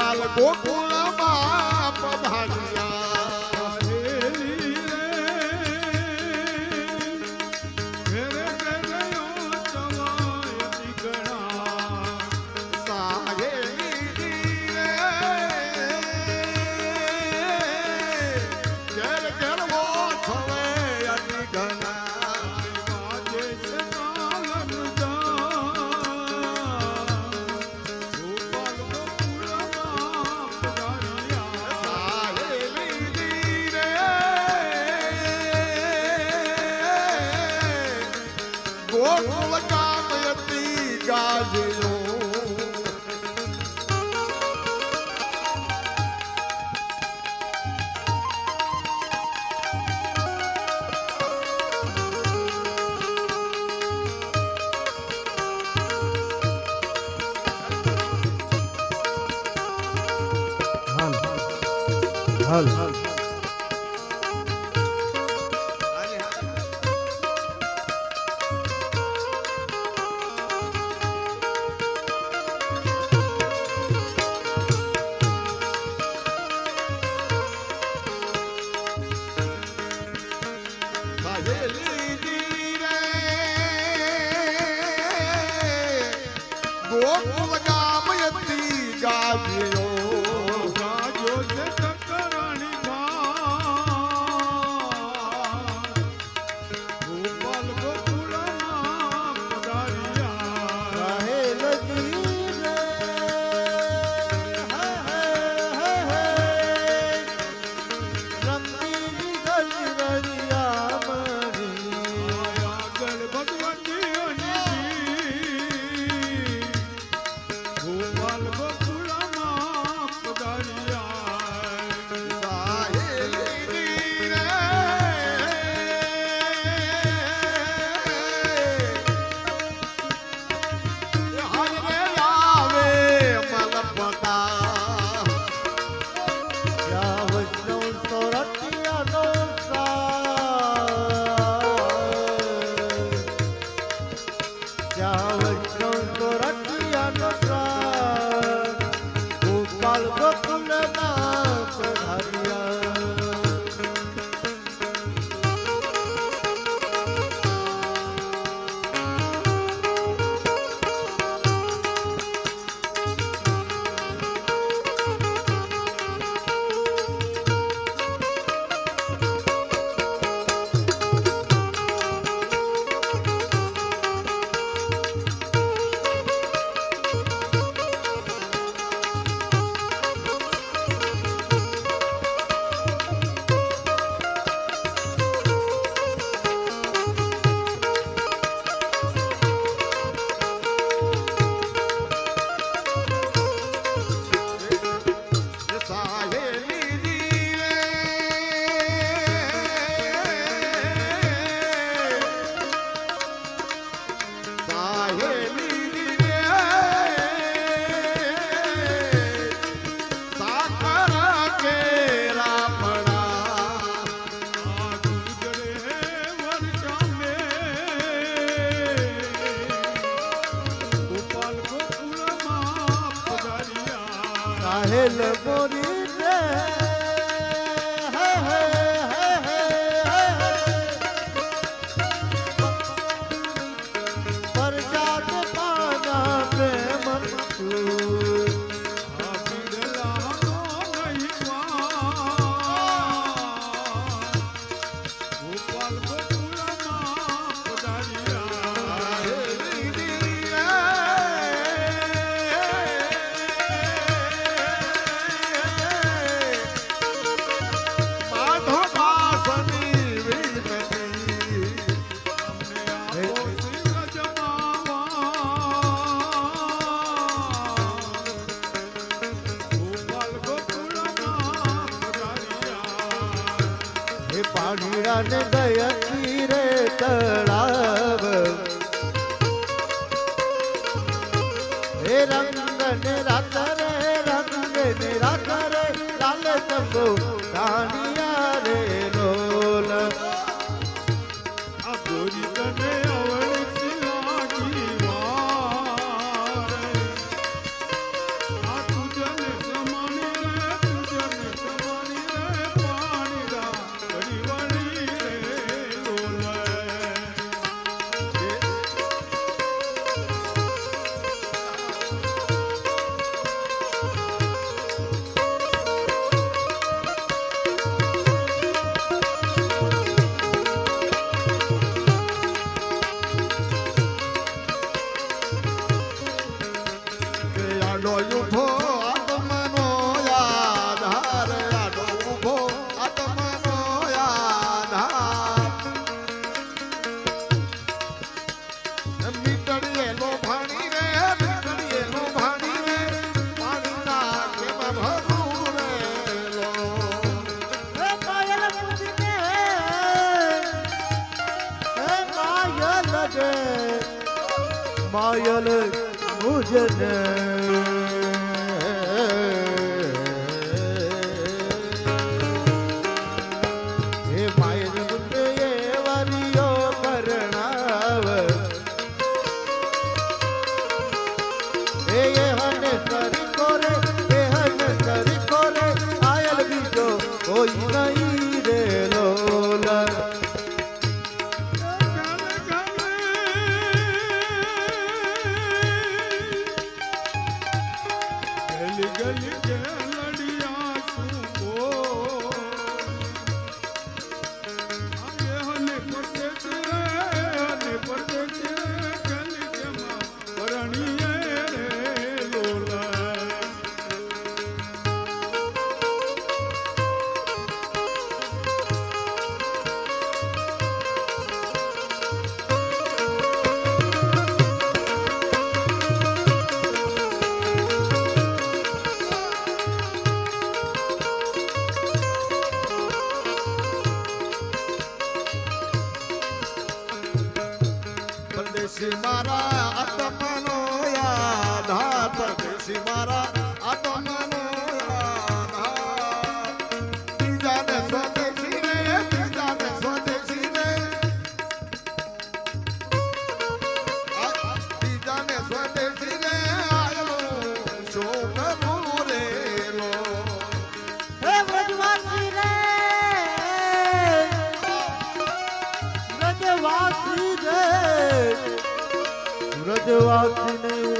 ગોપાલ ગોકુળ બાપ ભાગ્યા. viagem yeah હે રંગ ને રાત રે રંગ ને રાત રે લાલ તંગો રાણી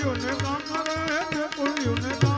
પુણ્યું ને કામ કરે છે પુણ્યું ને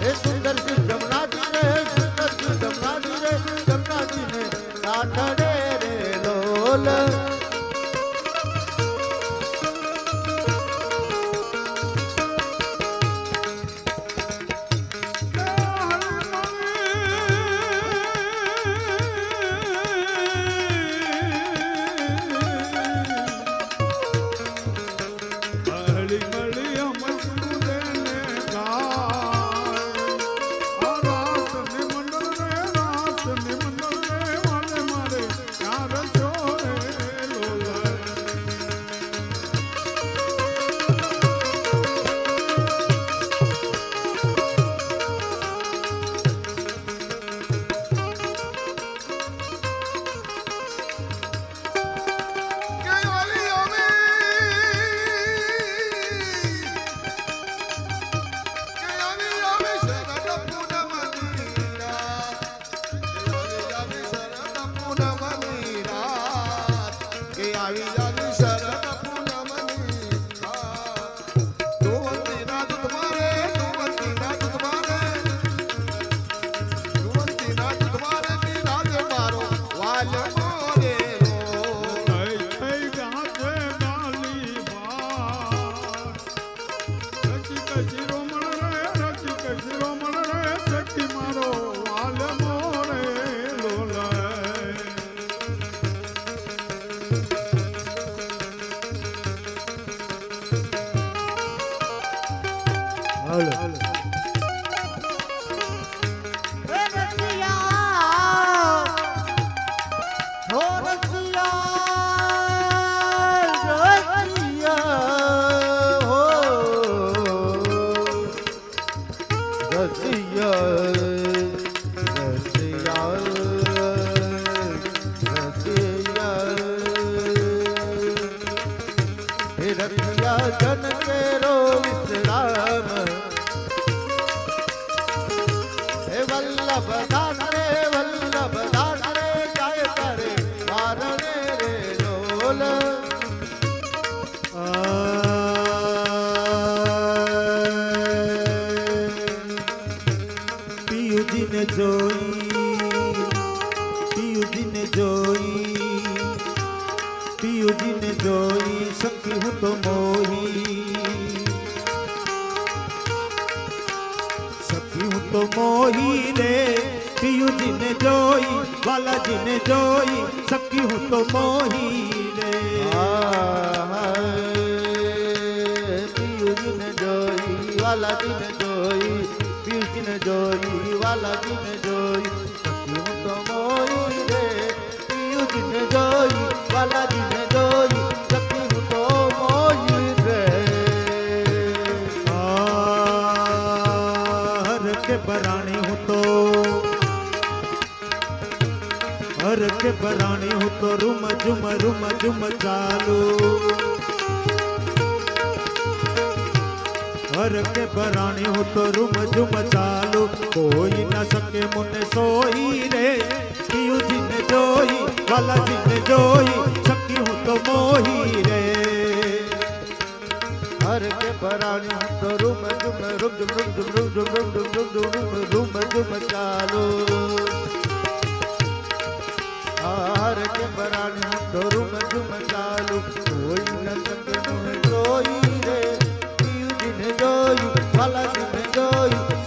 હે સુંદર શ્રી બ્રહ્મનાજી રે સુંદર શ્રી બ્રહ્મનાજી રે બ્રહ્મનાજી રે સાઠ રે લોલ रसिया મત મોહી. સખ્યું તો મોહી રે, પિયુજીને જોઈ, બાલાજીને જોઈ સખ્યું તો મોહી રે. પિયુજીને જોઈ, બાલાજીને જોઈ, પિયુજીને જોઈ, બાલાજીને જોઈ હર પરાણી હું તો રૂમ ઝુમ રૂમ ઝુમ ચાલુ. હર કે બરાણી હું તો રૂમ ઝુમ ચાલુ. કોઈ ન શકે મને સોઈ રે જીને જોઈ વાલાજીને જોઈ શકી હું તો મોહી રે. હર કે પરાણી હું તો રૂમ ઝુમ રૂમ ઝુમ રૂમ ઝુમ રૂમ ઝુમ રૂમ ઝુમ ઝુમ ઝુમ ચાલો. કે પરાણી રૂમ ઝુમ ચાલુ કોઈ ન શકે મોહ જોઈ રે. પીયુજીને જોઈ વાલાજીને જોઈ